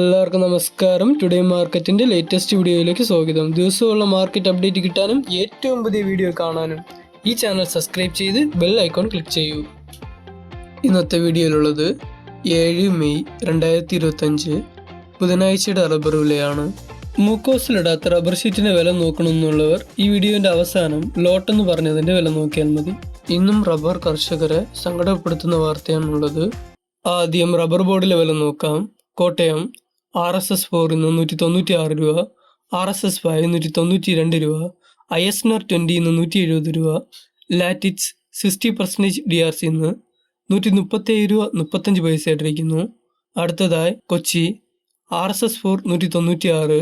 എല്ലാവർക്കും നമസ്കാരം. ടുഡേ മാർക്കറ്റിന്റെ ലേറ്റസ്റ്റ് വീഡിയോയിലേക്ക് സ്വാഗതം. ദിവസമുള്ള മാർക്കറ്റ് അപ്ഡേറ്റ് കിട്ടാനും ഏറ്റവും പുതിയ വീഡിയോ കാണാനും ഈ ചാനൽ സബ്സ്ക്രൈബ് ചെയ്ത് ബെൽ ഐക്കോൺ ക്ലിക്ക് ചെയ്യൂ. ഇന്നത്തെ വീഡിയോയിലുള്ളത് ഏഴ് മെയ് രണ്ടായിരത്തി ഇരുപത്തഞ്ച് ബുധനാഴ്ചയുടെ റബ്ബർ വിലയാണ്. മൂക്കോസിലിടാത്ത റബ്ബർ ഷീറ്റിന്റെ വില നോക്കണമെന്നുള്ളവർ ഈ വീഡിയോന്റെ അവസാനം ലോട്ട് എന്ന് പറഞ്ഞതിന്റെ വില നോക്കിയാൽ മതി. ഇന്നും റബ്ബർ കർഷകരെ സങ്കടപ്പെടുത്തുന്ന വാർത്തയാണുള്ളത്. ആദ്യം റബ്ബർ ബോർഡിലെ വില നോക്കാം. കോട്ടയം ആർ എസ് എസ് ഇന്ന് നൂറ്റി തൊണ്ണൂറ്റി ആറ് രൂപ ആർ എസ് എസ് ഫൈവ് നൂറ്റി തൊണ്ണൂറ്റി രണ്ട് രൂപ I S N R twenty നൂറ്റി എഴുപത് രൂപ latex sixty percentage D R C ഇന്ന് നൂറ്റി മുപ്പത്തേഴ് രൂപ മുപ്പത്തഞ്ച് പൈസ ആയിട്ടിരിക്കുന്നു അടുത്തതായി Kochi R S S four നൂറ്റി തൊണ്ണൂറ്റി ആറ്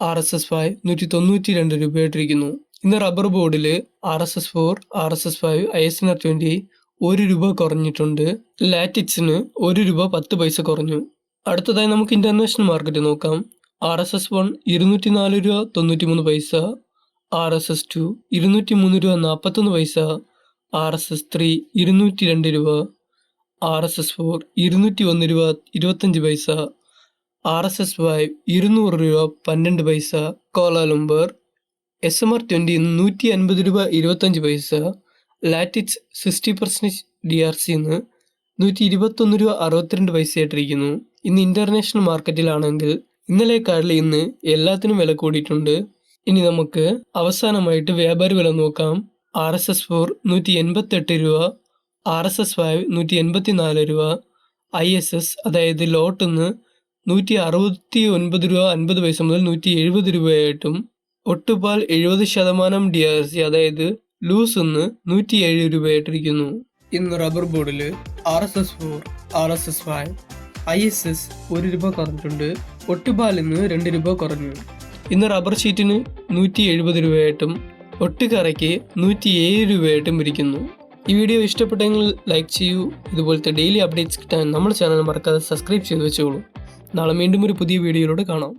ആർ എസ് എസ് ഫൈവ് നൂറ്റി തൊണ്ണൂറ്റി രണ്ട് രൂപയായിട്ടിരിക്കുന്നു ഇന്ന് റബ്ബർ ബോർഡിൽ R S S four R S S five I S N R twenty ഒരു രൂപ കുറഞ്ഞിട്ടുണ്ട്. ലാറ്റിക്സിന് ഒരു രൂപ പത്ത് പൈസ കുറഞ്ഞു. അടുത്തതായി നമുക്ക് ഇന്റർനാഷണൽ മാർക്കറ്റ് നോക്കാം. ആർ എസ് എസ് വൺ ഇരുന്നൂറ്റി നാല് രൂപ തൊണ്ണൂറ്റി മൂന്ന് പൈസ. ആർ എസ് എസ് ടു ഇരുന്നൂറ്റി മൂന്ന് രൂപ നാൽപ്പത്തൊന്ന് പൈസ. ആർ എസ് എസ് ത്രീ ഇരുന്നൂറ്റി രണ്ട് രൂപ. ആർ എസ് എസ് ഫോർ ഇരുന്നൂറ്റി ഒന്ന് രൂപ ഇരുപത്തഞ്ച് പൈസ. ആർ എസ് എസ് ഫൈവ് ഇരുന്നൂറ് രൂപ പന്ത്രണ്ട് പൈസ. Kuala Lumpur S M R twenty നൂറ്റി അൻപത് രൂപ ഇരുപത്തഞ്ച് പൈസ. Latex sixty percentage D R സിന്ന് നൂറ്റി ഇരുപത്തൊന്ന് രൂപ അറുപത്തിരണ്ട് പൈസയായിട്ടിരിക്കുന്നു ഇന്ന് ഇന്റർനാഷണൽ മാർക്കറ്റിലാണെങ്കിൽ ഇന്നലെക്കാളിൽ ഇന്ന് എല്ലാത്തിനും വില കൂടിയിട്ടുണ്ട്. ഇനി നമുക്ക് അവസാനമായിട്ട് വ്യാപാരി വില നോക്കാം. ആർ എസ് എസ് ഫോർ നൂറ്റി എൺപത്തെട്ട് രൂപ ആർ എസ് എസ് ഫൈവ് നൂറ്റി എൺപത്തി നാല് രൂപ ഐ എസ് എസ് അതായത് ലോട്ടിന്ന് നൂറ്റി അറുപത്തി ഒൻപത് രൂപ അൻപത് പൈസ മുതൽ നൂറ്റി എഴുപത് രൂപയായിട്ടും ഒട്ടുപാൽ എഴുപത് ശതമാനം ഡി ആർ സി അതായത് ലൂസ് ഒന്ന് നൂറ്റി ഏഴ് രൂപയായിട്ടിരിക്കുന്നു. ഇന്ന് റബ്ബർ ബോർഡിൽ R S S four R S S five I S S ഒരു രൂപ കുറഞ്ഞിട്ടുണ്ട്. ഒട്ടുപാലിന്ന് രണ്ട് രൂപ കുറഞ്ഞു. ഇന്ന് റബ്ബർ ഷീറ്റിന് നൂറ്റി എഴുപത് രൂപയായിട്ടും ഒട്ടുകറയ്ക്ക് നൂറ്റി ഏഴ് രൂപയായിട്ടും ഇരിക്കുന്നു. ഈ വീഡിയോ ഇഷ്ടപ്പെട്ടെങ്കിൽ ലൈക്ക് ചെയ്യൂ. ഇതുപോലത്തെ ഡെയിലി അപ്ഡേറ്റ്സ് കിട്ടാൻ നമ്മുടെ ചാനൽ മറക്കാതെ സബ്സ്ക്രൈബ് ചെയ്ത് വെച്ചോളൂ. നാളെ വീണ്ടും ഒരു പുതിയ വീഡിയോയിലൂടെ കാണാം.